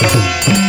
आवडी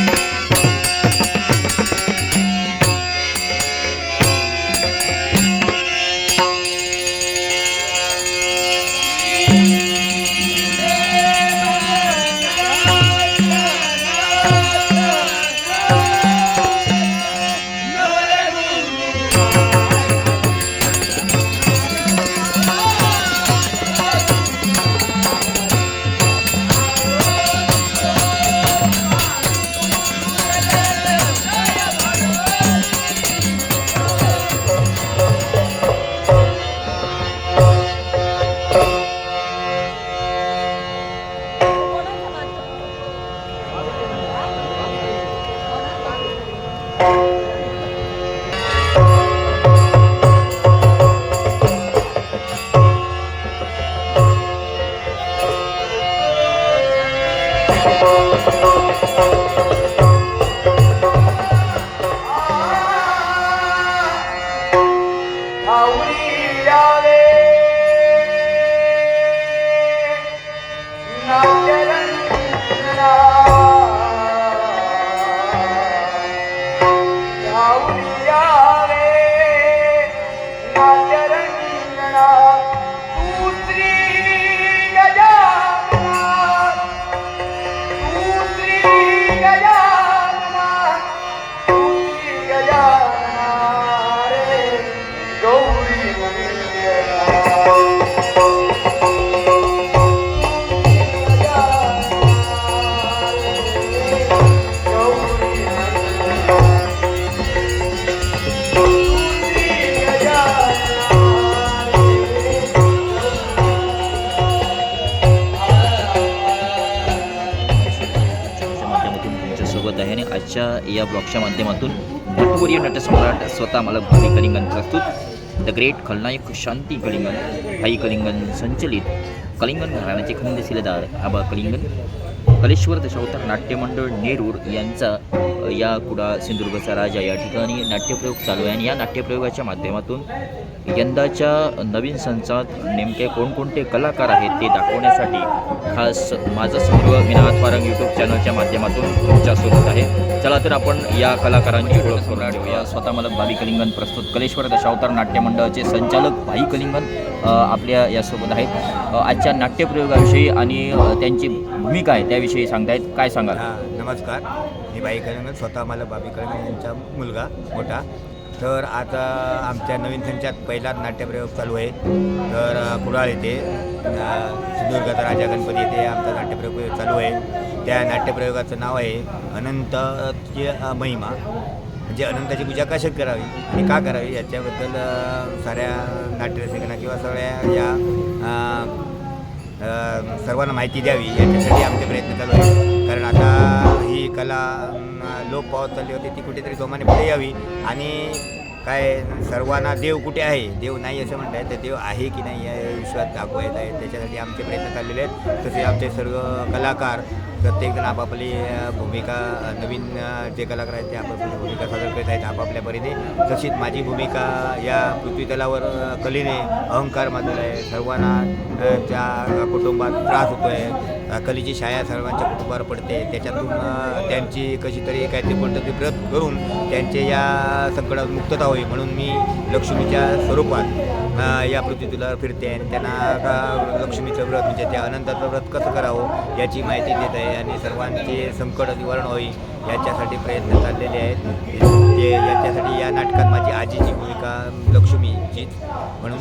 या ब्लॉगच्या माध्यमातून नटवर्य नटसम्राट स्वतः मला भाई कलिंगन प्रस्तुत. द ग्रेट खलनायक शांती कलिंगन भाई कलिंगन संचलित. कलिंगन घराण्याचे खंदशिलेदार आबा कलिंगन. कलेश्वर दशावतार नाट्यमंडळ नेरूर यांचा या कुडा सिंधुदुर्गचा राजा या ठिकाणी नाट्यप्रयोग चालू आहे. आणि या नाट्यप्रयोगाच्या माध्यमातून यंदाच्या नवीन संचात नेमके कोणकोणते कलाकार आहेत ते दाखवण्यासाठी खास माझं समृद्ध विनाथ पारंग यूट्यूब चॅनलच्या माध्यमातून तुमच्यासोबत आहे. चला तर आपण या कलाकारांची ओळख करून ठेवूया स्वतः मला भावी कलिंगन प्रस्तुत. कलेश्वर दशावतार नाट्यमंडळाचे संचालक भाई कलिंगन आपल्या यासोबत आहेत. आजच्या नाट्यप्रयोगाविषयी आणि त्यांची भूमिका आहे त्याविषयी सांगतायत. काय सांगाल? हा नमस्कार. मी बाई स्वतः मला बाबी कळंगण यांचा मुलगा मोठा. तर आता आमच्या नवीन संचात पहिला नाट्यप्रयोग चालू आहे. तर कुडाळ येथे सिंधुदुर्गाचा राजा गणपती येथे आमचा नाट्यप्रयोग चालू आहे. त्या नाट्यप्रयोगाचं नाव आहे अनंतची महिमा. म्हणजे अनंताची पूजा कशी करावी आणि का करावी याच्याबद्दल साऱ्या नाट्यरसिकांना किंवा सगळ्या या सर्वांना माहिती द्यावी याच्यासाठी आमचे प्रयत्न चालू आहेत. कारण आता ही कला लोप पावत चालली होती ती कुठेतरी जोमाने पुढे यावी आणि काय सर्वांना देव कुठे आहे? देव नाही असं म्हणताय तर देव आहे की नाही या विश्वात दाखवायचा आहे. त्याच्यासाठी आमचे प्रयत्न चाललेले आहेत. तसे आमचे सर्व कलाकार प्रत्येकजण आपापली भूमिका नवीन जे कलाकार आहेत ते आपापली भूमिका सादर करत आहेत आपापल्या परीने. तशीच माझी भूमिका या पृथ्वीतलावर कलेने अहंकार माजला आहे सर्वांना त्या कुटुंबात त्रास होतो आहे कलेची छाया सर्वांच्या कुटुंबावर पडते. त्याच्यातून त्यांची कशी तरी काहीतरी कोणतं व्रत करून त्यांचे या संकटात मुक्तता होईल म्हणून मी लक्ष्मीच्या स्वरूपात या पृथ्वीतलावर फिरते आणि त्यांना लक्ष्मीचं व्रत म्हणजे त्या अनंताचं व्रत कसं करावं याची माहिती देत आहे आणि सर्वांचे संकट निवारण होईल याच्यासाठी प्रयत्न चाललेले आहेत. म्हणजे ते यांच्यासाठी या नाटकात माझी आजीची भूमिका लक्ष्मी लक्ष्मीचीच म्हणून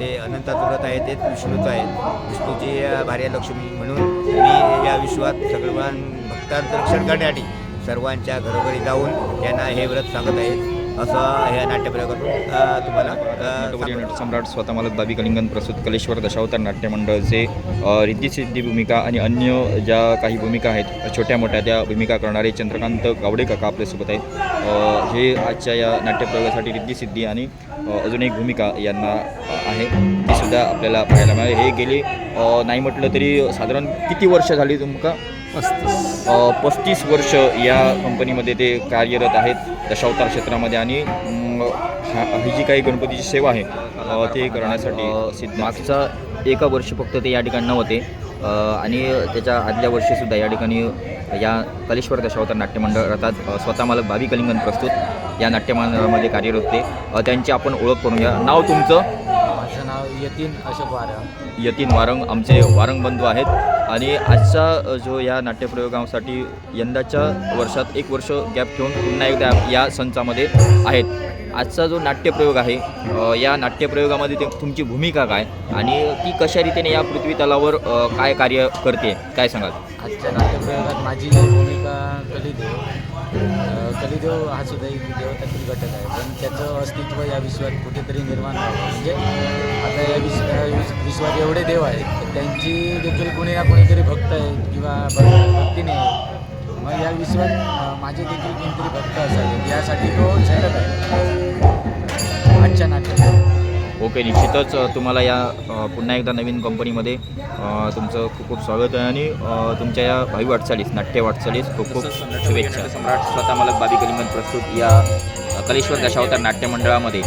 ते अनंताचं व्रत आहे तेच विष्णूचं आहे विष्णूची भार्या लक्ष्मी म्हणून मी या विश्वात सगळ्या भक्तांचं रक्षण करण्यासाठी सर्वांच्या घरोघरी जाऊन त्यांना हे व्रत सांगत आहे असं ह्या नाट्यप्रयोगातून तुम्हाला. नटसम्राट स्वतः मला बाबी कलिंगन प्रस्तुत कलेश्वर दशावतार नाट्य मंडळचे अ, रिद्धिसिद्धी भूमिका आणि अन्य ज्या काही भूमिका आहेत छोट्या मोठ्या त्या भूमिका करणारे चंद्रकांत गावडे काका आपल्यासोबत आहेत. हे आजच्या या नाट्यप्रयोगासाठी रिद्धिसिद्धी आणि अजून एक भूमिका यांना आहे. ती सुद्धा आपल्याला पाहायला मिळाली. हे गेली नाही म्हटलं तरी साधारण किती वर्ष झाली तुमका? पस्तीस. पस्तीस वर्ष या कंपनीमध्ये ते कार्यरत आहेत दशावतार क्षेत्रामध्ये आणि हा- ही जी काही गणपतीची सेवा आहे ते करण्यासाठी सिद्ध मागचा एका वर्ष फक्त ते या ठिकाणी नव्हते. आणि त्याच्या आदल्या वर्षीसुद्धा या ठिकाणी या कलेश्वर दशावतार नाट्यमंडळ अर्थात स्वतः मालक भावी कलिंगन प्रस्तुत या नाट्यमंडळामध्ये कार्यरत होते. त्यांची आपण ओळख करून घ्या. नाव तुमचं? माझं नाव यतीन अशोक वारा यतीन वारंग. आमचे वारंग बंधू आहेत. आणि आजचा जो या नाट्यप्रयोगासाठी यंदाच्या वर्षात एक वर्ष गॅप ठेवून पुन्हा एकदा या संचामध्ये आहेत. आजचा जो नाट्यप्रयोग आहे या नाट्यप्रयोगामध्ये ते तुमची भूमिका काय आणि ती कशा रीतीने या पृथ्वी तलावर काय कार्य करते काय सांगाल? आजच्या नाट्यप्रयोगात माझी भूमिका कलिदेव कलिदेव हा सुद्धा एक देवतातील घटक आहे. पण त्याचं अस्तित्व या विश्वात कुठेतरी निर्माण म्हणजे या विश्व विश्वात एवढे देव आहेत तर त्यांची देखील कोणी ना कोणीतरी भक्त आहेत किंवा भक्तीने आहेत. मग या विश्वात माझे देखील कोणतरी भक्त असावेत यासाठी तो झटक आहे. आजच्या नाट्यप्रयोग ओके निश्चितच तुम्हाला या पुन्हा एकदा नवीन कंपनीमध्ये तुमचं खूप खूप स्वागत आहे आणि तुमच्या या भावी वाटचालीस नाट्य वाटचालीस खूप खूप शुभेच्छा. सम्राट स्वतः मालक बाबी कलिमन प्रस्तुत या कलेश्वर दशावतार नाट्यमंडळामध्ये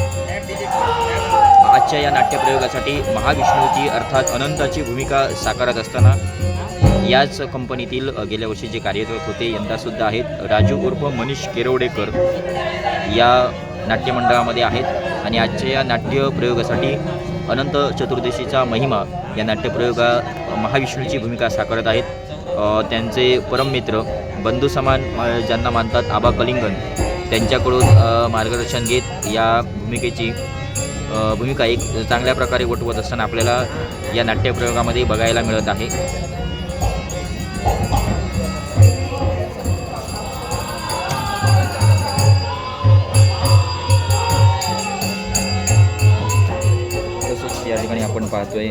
आजच्या या नाट्यप्रयोगासाठी महाविष्णूची अर्थात अनंताची भूमिका साकारत असताना याच कंपनीतील गेल्या वर्षी जे कार्यरत होते यंदासुद्धा आहेत. राजू उर्फ मनीष केरवडेकर या नाट्यमंडळामध्ये आहेत आणि आजच्या या नाट्यप्रयोगासाठी अनंत चतुर्दशीचा महिमा या नाट्यप्रयोगा महाविष्णूची भूमिका साकारत आहेत. त्यांचे परममित्र बंधू समान ज्यांना मानतात आबा कलिंगन त्यांच्याकडून मार्गदर्शन घेत या भूमिकेची भूमिका एक चांगल्या प्रकारे वटवत असताना आपल्याला या नाट्यप्रयोगामध्ये बघायला मिळत आहे. पाहतोय.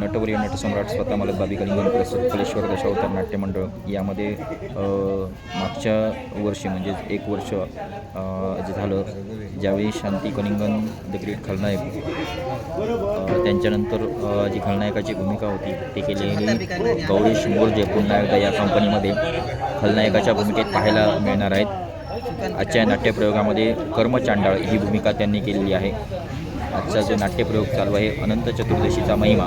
नटवर्य नटसम्राट स्वतः मला बाबी कलिंगन प्रस्तुत कलेश्वर दशावतार नाट्यमंडळ. यामध्ये मागच्या वर्षी म्हणजेच एक वर्ष जे झालं ज्यावेळी शांती कलिंगन द ग्रेट खलनायक त्यांच्यानंतर जी खलनायकाची भूमिका होती ती केलेली गौरीश मोरजे पुन्हा एकदा या कंपनीमध्ये खलनायकाच्या भूमिकेत पाहायला मिळणार आहेत. आजच्या नाट्यप्रयोगामध्ये कर्मचांडाळ ही भूमिका त्यांनी केलेली आहे. आजचा जो नाट्यप्रयोग चालू आहे अनंत चतुर्दशीचा महिमा.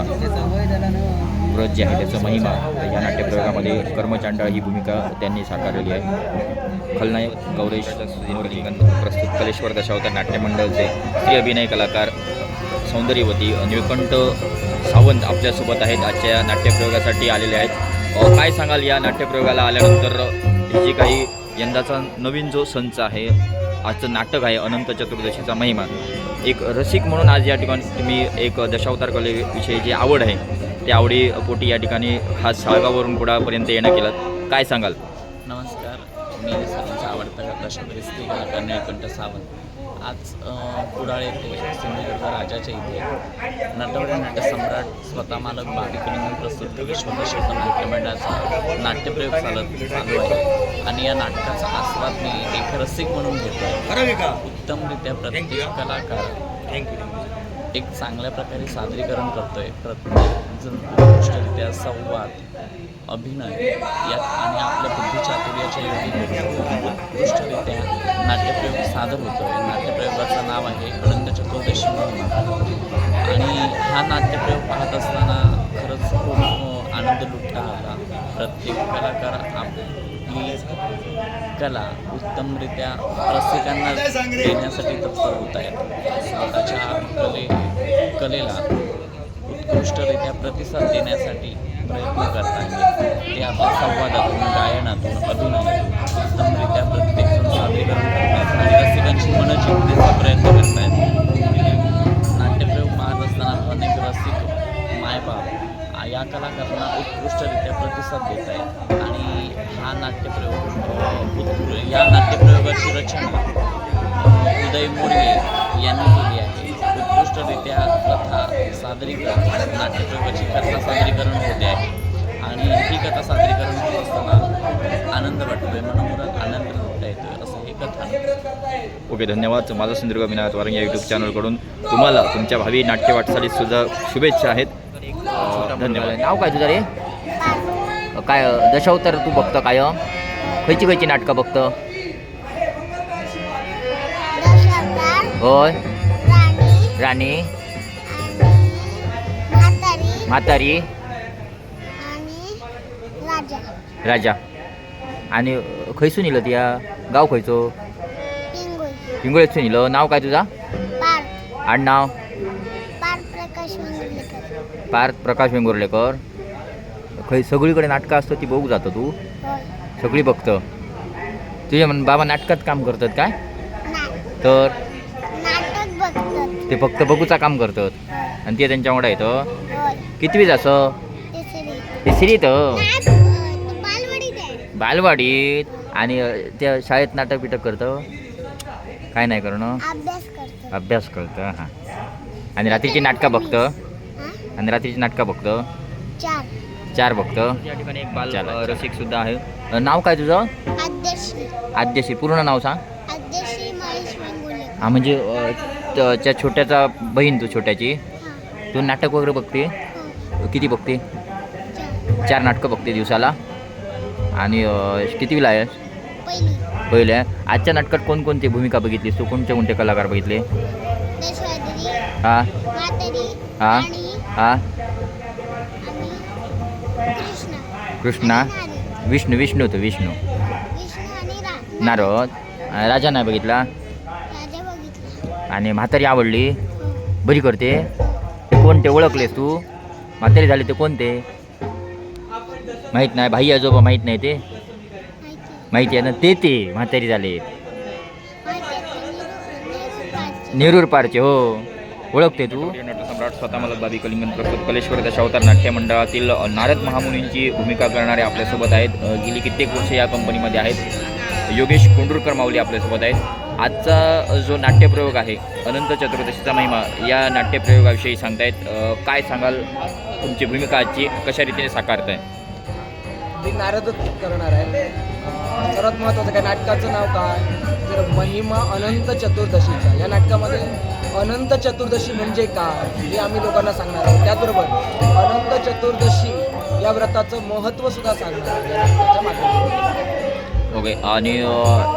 व्रत जे आहे त्याचं महिमा. या नाट्यप्रयोगामध्ये कर्मचांडाळ ही भूमिका त्यांनी साकारलेली आहे. खलनायक गौरेश मोरलिंगन प्रस्तुत कलेश्वर दशावतार नाट्यमंडळचे स्त्री अभिनय कलाकार सौंदर्यवती निळकंठ सावंत आपल्यासोबत आहेत. आजच्या या नाट्यप्रयोगासाठी आलेले आहेत. काय सांगाल या नाट्यप्रयोगाला आल्यानंतर? ही जी काही यंदाचा नवीन जो संच आहे आजचं नाटक आहे अनंत चतुर्दशीचा महिमा. एक रसिक म्हणून आज या ठिकाणी तुम्ही एक दशावतार कलेविषयी जी आवड आहे त्या आवडी पोटी या ठिकाणी खास साळगाववरून कुडापर्यंत येणं केलं. काय सांगाल? नमस्कार. मी सर्वांचा आवडता दशावतारी स्त्री कलाकार निळकंठ सावंत आज कुडाळ येथे सिंधुदुर्ग राजाच्या इथे नटवर्य नाट्यसम्राट स्वतः मालक बाबी प्रस्तुत विश्वदशोत्तम नाट्यमंडळाचा नाट्यप्रयोग चालत चालू आहे. आणि या नाटकाचा आस्वाद मी एक रसिक म्हणून घेतो आहे उत्तमरित्या प्रत्येक कलाकार एक चांगल्या प्रकारे सादरीकरण करतोय. प्रत्येक जण संवाद अभिनय यात आणि आपल्या बुद्धिचातुर्याच्या योगी उत्कृष्टरित्या नाट्यप्रयोग सादर होतो आहे नाट्यप्रयोगाचं नाव आहे अनंत चतुर्दशी म्हणून. आणि हा नाट्यप्रयोग पाहत असताना खरंच खूप आनंद लुटता आला प्रत्येक कलाकार आपली कला उत्तमरित्या रसिकांना देण्यासाठी तत्पर होत आहेत. स्वतःच्या कले कलेला उत्कृष्टरित्या प्रतिसाद देण्यासाठी प्रयत्न करत आहेत ते आपल्या संवादातून गायनातून अभिनयातून उत्तमरित्या प्रत्येकजण सादरीकरण करतात आणि रसिकांची मनं जिंकण्याचा प्रयत्न करत आहेत म्हणजे नाट्यप्रयोग पाहत असताना अनेक रसिक मायबाप या कलाकारांना उत्कृष्टरित्या प्रतिसाद देत आहेत आणि हा नाट्यप्रयोग उत्कृ या नाट्यप्रयोगाची रचना उदय मोरे यांनी केली आहे. उत्कृष्टरित्या सादरीकरण नाट्यप्रयोगाची कथा सादरीकरण होते. आहे आणि ही कथा सादरीकरण होत असताना आनंद वाटतोय मनमुरात आनंद येतोय असं हे कथानक ओके धन्यवाद. माझा सिंधुदुर्ग विनायक वारंग या यूट्यूब चॅनलकडून तुम्हाला तुमच्या भावी नाट्य वाटचालीत सुद्धा शुभेच्छा आहेत. धन्यवाद. नाव काय तुझं रे? काय दशावतार तू बघतं काय? खयची खयची नाटकं बघतं? होय. राणी. म्हातारी? राजा. आणि खंयसून इलं त्या? गाव खंयचो पिंगुळी. पिंगुळेसून इलं. नाव काय तुझा? आडनाव पार प्रकाश मंगलेकर पार्थ प्रकाश वेंगुर्लेकर. खंय सगळीकडे नाटकं असतं ती बघू जातो तू. सगळी बघतं. तुझे म्हण बाबा नाटकात काम करतात काय? तर? ते फक्त बघूचा काम करतात. आणि ते त्यांच्या वांगडा येतं होय कितवीच असं तिसरी ते सिरीत नाट अं, बालवाडीत आणि त्या शाळेत नाटक बिटक करतं? काय नाही करणं? अभ्यास करतं. हां. आणि रात्रीची नाटकं बघतं? हा? आणि रात्रीची नाटकं बघतं? चार. चार बघतं? या ठिकाणी एक बाल रसिक सुद्धा आहे. नाव काय तुझं? आद्यशी पूर्ण नाव सांग. हा म्हणजे त्या छोट्याचा बहीण तू छोट्याची. हा. तू नाटक वगैरे बघते? हो किती बघते? चार नाटकं बघते दिवसाला. आणि अ, कितवीला आहेस पहिली. आहे. आजच्या नाटकात कोणकोणती भूमिका बघितलीस तू? कोणते कोणते कलाकार बघितले? हा. हा. हा. कृष्ण. विष्णू विष्णू होतो विष्णू. नारद राजा नाही बघितला? आणि म्हातारी आवडली? हो. बरी करते? ते कोणते ओळखलेस तू? म्हातारी झाले ते कोणते? माहीत नाही भाई आजोबा माहीत नाही ते? माहिती आहे ना ते ते म्हातारी झाले. नेरूर पारचे हो. ओळखते तू? सम्राट स्वतः मला बाबी कलिंगन प्रस्तुत कलेश्वर दशावतार नाट्य मंडळातील नारद महामुनींची भूमिका करणारे आपल्यासोबत आहेत. गेली कित्येक वर्ष या कंपनीमध्ये आहेत. योगेश कोंडूरकर माऊली आपल्यासोबत आहेत. आजचा जो नाट्यप्रयोग आहे अनंत चतुर्दशीचा महिमा या नाट्यप्रयोगाविषयी सांगतायत. काय सांगाल तुमची भूमिका आजची? कशा रीतीने साकारताय? मी नारदच करणार आहे. सर्वात महत्त्वाचं काय नाटकाचं नाव काय? तर महिमा अनंत चतुर्दशीचा. या नाटकामध्ये अनंत चतुर्दशी म्हणजे काय हे आम्ही लोकांना सांगणार आहोत. त्याचबरोबर अनंत चतुर्दशी या व्रताचं महत्त्व सुद्धा सांगणार आहे ओके. आणि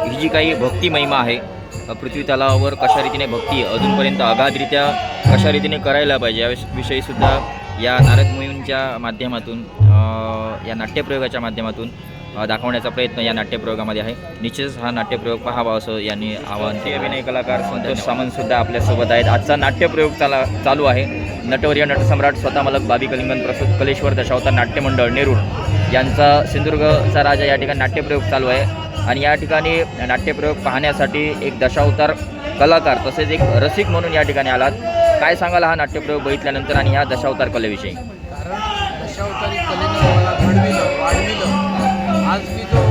ही जी काही भक्ती महिमा आहे पृथ्वी तलावावर कशा रीतीने भक्ती अजूनपर्यंत अगाधरित्या कशा रीतीने करायला पाहिजे या विष- विषयी सुद्धा या नारद मुनींच्या माध्यमातून या नाट्यप्रयोगाच्या माध्यमातून दाखवण्याचा प्रयत्न या नाट्यप्रयोगामध्ये आहे. निश्चितच हा नाट्यप्रयोग पाहावा असं यांनी आवाहन ते अभिनय कलाकार संतोष सामंत सुद्धा आपल्यासोबत आहेत. आजचा नाट्यप्रयोग चाला चालू आहे. नटवर्य नटसम्राट स्वतः मलक बाबी कलिंगन प्रस्तुत कलेश्वर दशावतार नाट्यमंडळ नेरूळ. यांचा सिंधुदुर्गचा राजा या ठिकाणी नाट्यप्रयोग चालू आहे. आणि या ठिकाणी नाट्यप्रयोग पाहण्यासाठी एक दशावतार कलाकार तसेच एक रसिक म्हणून या ठिकाणी आलात. काय सांगाल हा नाट्यप्रयोग बघितल्यानंतर आणि ह्या दशावतार कलेविषयी? कारण दशावतारी कलेनं मला घडविलं वाढविलं. आज मी जो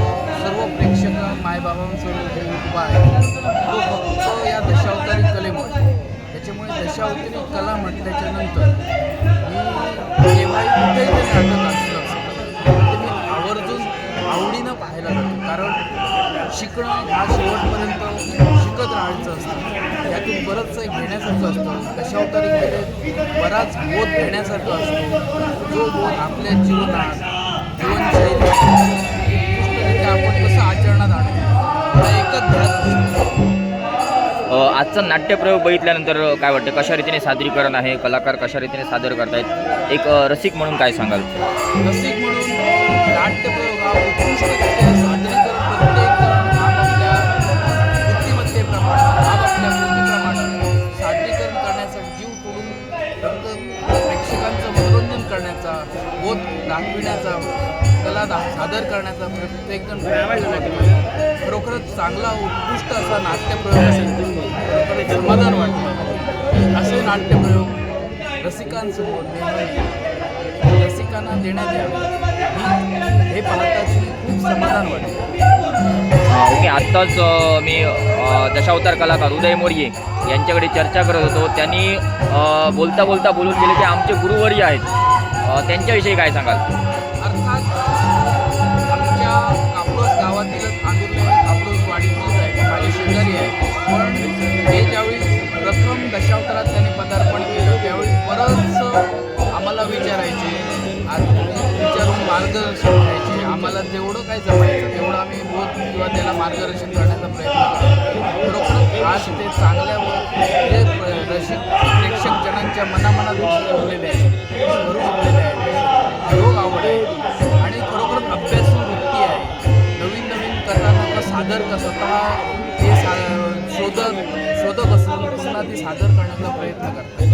सर्व प्रेक्षक मायबाबांसमोर उभा आहे. तो फक्त या दशावतारी कलेमुळे. त्याच्यामुळे दशावतारी कला म्हटल्याच्या नंतर मी केव्हाही कुठेही ते नाटक कारण शिकणं हा शेवटपर्यंत शिकत राहायचं असतं. यातून बरंचसं घेण्यासारखं असतं. दशावतारी कलेत बराच बोध घेण्यासारखं असतो. जो बोध आपल्या जीवनात जीवनशैली आपण कसं आचरणात आणतो एकच आजचा नाट्यप्रयोग बघितल्यानंतर काय वाटतं? कशा रीतीने सादरीकरण आहे? कलाकार कशा रीतीने सादर करतायत? एक रसिक म्हणून काय सांगाल? रसिक म्हणून नाट्यप्रयोग हा उत्कृष्टरित्या दाखविण्याचा कला दा सादर करण्याचा प्रत्येकजण प्रयत्न खरोखरच चांगला उत्कृष्ट असा नाट्यप्रयोग असेल खरोखरच समाधान वाटतं. असे नाट्यप्रयोग रसिकांसमोर रसिकांना देण्यात यावे. हे पाहताच खूप समाधान वाटतं. ओके. आत्ताच मी दशावतार कलाकार उदय मोर्ये यांच्याकडे चर्चा करत होतो. त्यांनी बोलता बोलता बोलून गेले की आमचे गुरुवर्य आहेत. त्यांच्याविषयी काय सांगाल? अर्थात आमच्या कापडोस गावातीलच आंदुरले कापडोस वाडीतलेच आहे माझे शेजारी आहे. पण हे ज्यावेळी प्रथम दशावतारात त्यांनी पदार्पण केलं त्यावेळी बरंचसं आम्हाला विचारायचे. आज विचारून मार्गदर्शन करायचे आम्हाला जेवढं काय जमायचं तेवढं आम्ही बोध किंवा त्याला मार्गदर्शन करण्याचा प्रयत्न करतो. खरोखर आज ते चांगल्या व जे रसिक त्यांच्या मनामनात रुजलेले आहे. भरून उरलेले योग आवड आहे आणि खरोखर अभ्यासू वृत्ती आहे. नवीन नवीन कथानक सादर क- स्वतः ते सा शोधक शोधक असून पुन्हा ते सादर करण्याचा प्रयत्न करतात.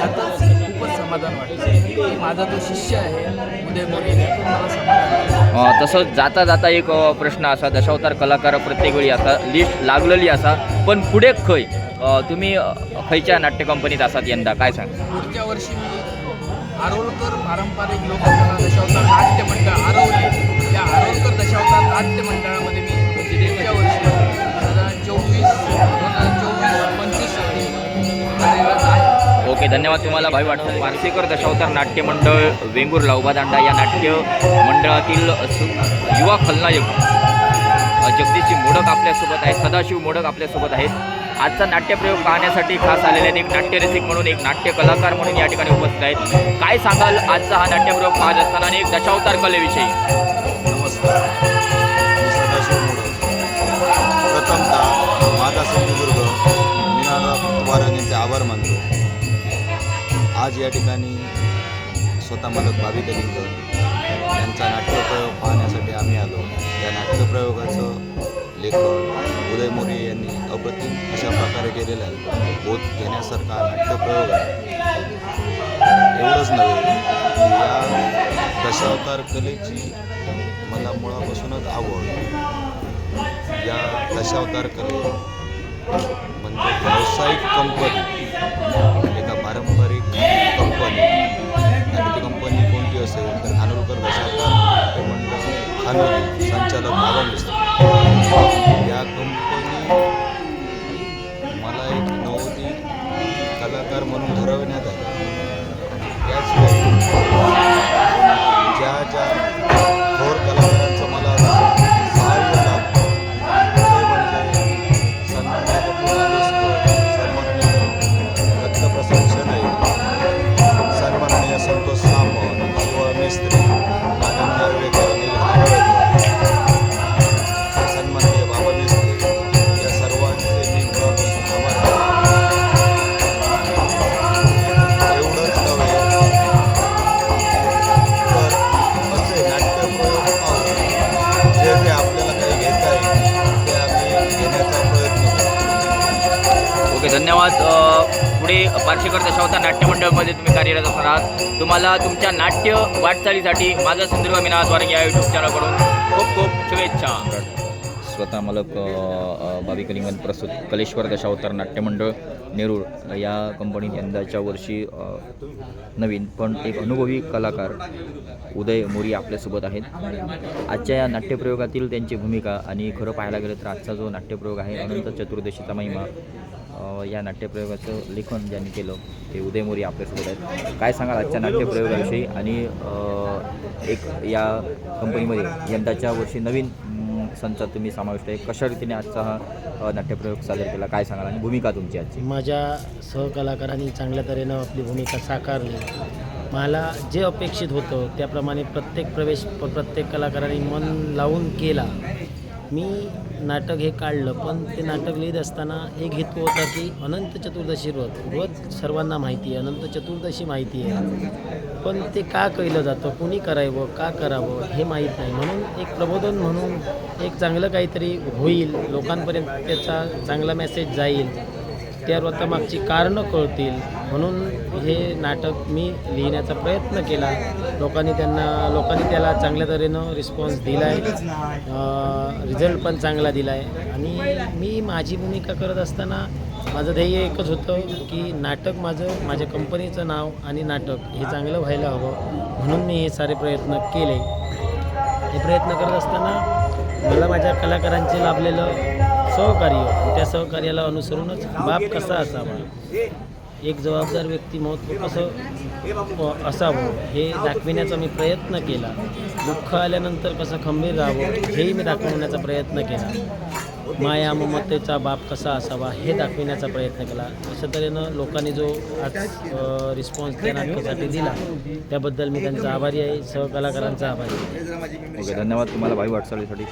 यातच खूपच समाधान वाटतं. की माझा तो शिष्य आहे उदय मोरे यातून मला समाधान वाटतं अ, जाता जाता एक अ, प्रश्न असा दशावतार कलाकार प्रत्येक वेळी असा लिस्ट लागलेली असा पण पुढे खंय? तुम्ही खंयच्या नाट्य कंपनीत आसात यंदा? काय सांग पुढच्या वर्षी मी आरोलकर पारंपरिक लोककला दशावतार नाट्य मंडळ आरवली. या आरोलकर दशावतार नाट्य मंडळामध्ये मी पुढच्या वर्षी दोन हजार चोवीस दोन हजार चोवीस पंचवीससाठी कार्यरत आहे ओके धन्यवाद तुम्हाला. भाई वाटतं पारसेकर दशावतार नाट्य मंडळ वेंगुर्ला उभादांडा या नाट्य मंडळातील युवा खलनायक जगदीशजी मोडक आपल्यासोबत आहेत सदाशिव मोडक आपल्यासोबत आहेत. आजचा नाट्यप्रयोग पाहण्यासाठी खास आलेले आहेत एक नाट्यरसिक म्हणून एक नाट्य कलाकार म्हणून या ठिकाणी उपस्थित आहेत. काय सांगाल? आजचा हा नाट्यप्रयोग पाहत असताना आणि एक दशावतार कलेविषयी. नमस्कार. प्रथमतः माझा सिंधुदुर्ग मीनाराम यांचे आभार मानतो. आज या ठिकाणी स्वतः मालक बाबी कलिंगकर यांचा नाट्यप्रयोग पाहण्यासाठी आम्ही आलो. या नाट्यप्रयोगाचं लेखन उदय मोरे यांनी अप्रतिम अशा प्रकारे केलेलं आहे बोध घेण्यासारखा नाट्यप्रयोग आहे. एवढंच नव्हे या दशावतार कलेची मला मुळापासूनच आवड. या दशावतार कले म्हणजे व्यावसायिक कंपनी एका पारंपरिक कंपनी. आणि ती कंपनी कोणती असेल तर खानोलकर दशावतार नाट्य मंडळ खानोली संचालक बाबा मिस्त्री या कंपनी मला एक नवोदित कलाकार म्हणून ठरवण्यात धन्यवाद पुढे पार्शीकर दशावतार नाट्यमंडळमध्ये तुम्ही कार्यरत असणार आहात. तुम्हाला तुमच्या नाट्य वाटचालीसाठी माझा सिंधुदुर्ग मीना या यूट्यूब चॅनलकडून खूप खूप शुभेच्छा. स्वतः मालक अ, बाबी कलिंगन प्रस्तुत कलेश्वर दशावतार नाट्यमंडळ नेरूळ या कंपनीत यंदाच्या वर्षी नवीन पण एक अनुभवी कलाकार उदय मोरी आपल्यासोबत आहेत. आजच्या या नाट्यप्रयोगातील त्यांची भूमिका आणि खरं पाहायला गेलं तर आजचा जो नाट्यप्रयोग आहे अनंत चतुर्दशीचा महिमा या नाट्यप्रयोगाचं लेखन ज्यांनी केलं ते उदय मोरी आपल्यासोबत आहेत. काय सांगाल आजच्या नाट्यप्रयोगाविषयी? आणि एक या कंपनीमध्ये यंदाच्या वर्षी नवीन संचा संचात तुम्ही समाविष्ट आहे. कशा रीतीने आजचा हा नाट्यप्रयोग सादर केला? काय सांगाल? आणि भूमिका तुमची आजची? माझ्या सहकलाकारांनी चांगल्या तऱ्हेनं आपली भूमिका साकारली. मला जे अपेक्षित होतं त्याप्रमाणे प्रत्येक प्रवेश प्रत्येक कलाकारांनी मन लावून केला. मी नाटक हे काढलं पण ते नाटक लिहित असताना एक हेतू होता की अनंत चतुर्दशी व्रत. व्रत सर्वांना माहिती आहे अनंत चतुर्दशी माहिती आहे. पण ते का केलं जातं? कुणी करावं का करावं? हे माहीत नाही. म्हणून एक प्रबोधन म्हणून एक चांगलं काहीतरी होईल लोकांपर्यंत त्याचा चांगला मेसेज जाईल. त्या व्रतामागची कारणं कळतील. म्हणून हे नाटक मी लिहिण्याचा प्रयत्न केला. लोकांनी त्यांना लोकांनी त्याला चांगल्या तऱ्हेनं रिस्पॉन्स दिला आहे रिझल्ट पण चांगला दिला आहे आणि मी माझी भूमिका करत असताना माझं ध्येय एकच होतं की नाटक माझं माझ्या कंपनीचं नाव आणि नाटक हे चांगलं व्हायला हवं. म्हणून मी हे सारे प्रयत्न केले. हे प्रयत्न करत असताना मला माझ्या कलाकारांचे लाभलेलं सहकार्य त्या सहकार्याला अनुसरूनच बाप कसा असावा? एक जबाबदार व्यक्तिमत्व कसं असावं हे दाखविण्याचा मी प्रयत्न केला. दुःख आल्यानंतर कसं खंबीर राहावं हेही मी दाखवण्याचा प्रयत्न केला. माया ममतेचा बाप कसा असावा हे दाखविण्याचा प्रयत्न केला. अशा तऱ्हेनं लोकांनी जो आज रिस्पॉन्स त्या नाटकासाठी दिला त्याबद्दल मी त्यांचा आभारी आहे सहकलाकारांचा आभारी आहे. धन्यवाद. तुम्हाला भाई वाटचालीसाठी